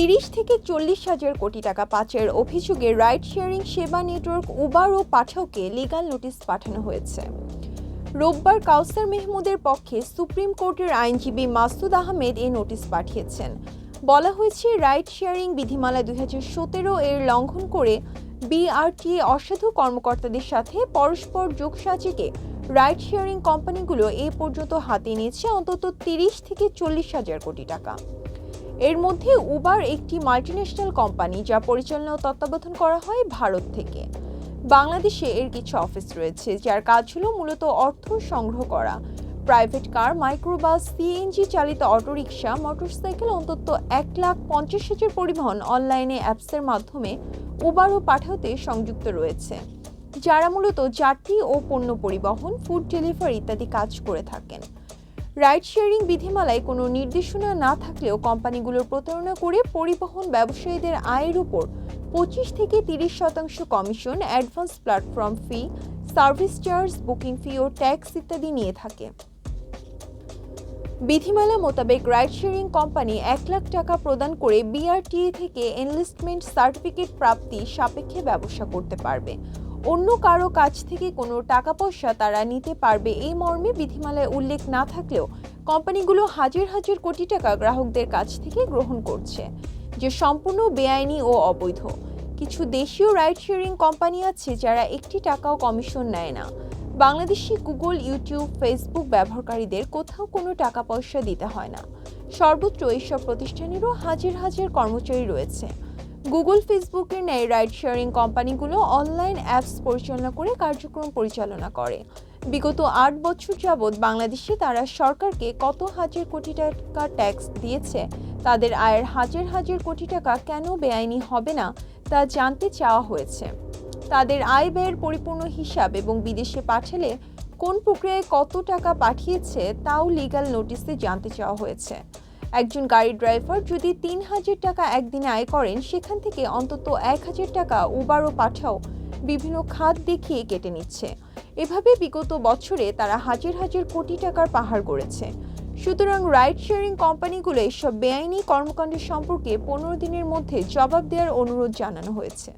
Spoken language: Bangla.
তিরিশ থেকে চল্লিশ হাজার কোটি টাকা পাচার অভিযোগে রাইড শেয়ারিং সেবা নেটওয়ার্ক উবার ও পাঠাওকে লিগাল নোটিশ পাঠানো হয়েছে। রোববার কাউসার মেহমুদের পক্ষে সুপ্রিম কোর্টের আইনজীবী মাসুদ আহমেদ এই নোটিশ পাঠিয়েছেন। বলা হয়েছে, রাইড শেয়ারিং বিধিমালা দুই হাজার সতেরো এর লঙ্ঘন করে বিআরটিএ অসাধু কর্মকর্তাদের সাথে পরস্পর যোগসাজিকে রাইড শেয়ারিং কোম্পানিগুলো এ পর্যন্ত হাতে নিয়েছে অন্তত তিরিশ থেকে চল্লিশ হাজার কোটি টাকা। এর মধ্যে উবার একটি মাল্টিন্যাশনাল কোম্পানি যা পরিচালনা ও তত্ত্বাবধান করা হয় ভারত থেকে। বাংলাদেশে এর কিছু অফিস রয়েছে, যার কাজ হলো মূলত অর্থ সংগ্রহ করা। প্রাইভেট কার মাইক্রোবাস সিএনজি চালিত অটোরিকশা মোটরসাইকেল অন্তত এক লাখ পঞ্চাশ হাজার পরিবহন অনলাইনে অ্যাপসের মাধ্যমে উবার ও পাঠাতে সংযুক্ত রয়েছে, যারা মূলত যাত্রী ও পণ্য পরিবহন ফুড ডেলিভারি ইত্যাদি কাজ করে থাকেন। রাইড শেয়ারিং বিধিমালায় কোনো নির্দেশনা না থাকলেও কোম্পানিগুলোর প্রতারণা করে পরিবহন ব্যবসায়ীদের আয়ের উপর পঁচিশ থেকে তিরিশ শতাংশ commission, advance platform fee, service charge, booking fee ও ট্যাক্স ইত্যাদি নিয়ে থাকে। বিধিমালা মোতাবেক রাইড শেয়ারিং কোম্পানি এক লাখ টাকা প্রদান করে বিআরটিএ থেকে এনলিস্টমেন্ট সার্টিফিকেট প্রাপ্তি সাপেক্ষে ব্যবসা করতে পারবে। অন্য কারও কাছ থেকে কোনো টাকা পয়সা তারা নিতে পারবে এই মর্মে বিধিমালায় উল্লেখ না থাকলেও কোম্পানিগুলো হাজার হাজার কোটি টাকা গ্রাহকদের কাছ থেকে গ্রহণ করছে, যে সম্পূর্ণ বেআইনি ও অবৈধ। কিছু দেশীয় রাইড শেয়ারিং কোম্পানি আছে যারা একটি টাকাও কমিশন নেয় না। বাংলাদেশি গুগল, ইউটিউব, ফেসবুক ব্যবহারকারীদের কোথাও কোনো টাকা পয়সা দিতে হয় না। সর্বত্র এইসব প্রতিষ্ঠানেরও হাজার হাজার কর্মচারী রয়েছে। গুগল ফেসবুকের ন্যায় রাইড শেয়ারিং কোম্পানিগুলো অনলাইন অ্যাপস পরিচালনা করে কার্যক্রম পরিচালনা করে। বিগত আট বছর যাবৎ বাংলাদেশে তারা সরকারকে কত হাজার কোটি টাকা ট্যাক্স দিয়েছে, তাদের আয়ের হাজার হাজার কোটি টাকা কেন বেআইনি হবে না, তা জানতে চাওয়া হয়েছে। তাদের আয় ব্যয়ের পরিপূর্ণ হিসাব এবং বিদেশে পাঠালে কোন প্রক্রিয়ায় কত টাকা পাঠিয়েছে, তাও লিগ্যাল নোটিসে জানতে চাওয়া হয়েছে। একজন গাড়ি ড্রাইভার যদি তিন হাজার টাকা একদিনে আয় করেন, সেখান থেকে অন্তত এক হাজার টাকা উবার ও পাঠাও। বিভিন্ন খাত দেখিয়ে কেটে নিচ্ছে। এভাবে বিগত বছরে তারা হাজার হাজার কোটি টাকার পাহাড় গড়েছে। সুতরাং রাইড শেয়ারিং কোম্পানিগুলো এসব বেআইনি কর্মকাণ্ড সম্পর্কে পনেরো দিনের মধ্যে জবাব দেওয়ার অনুরোধ জানানো হয়েছে।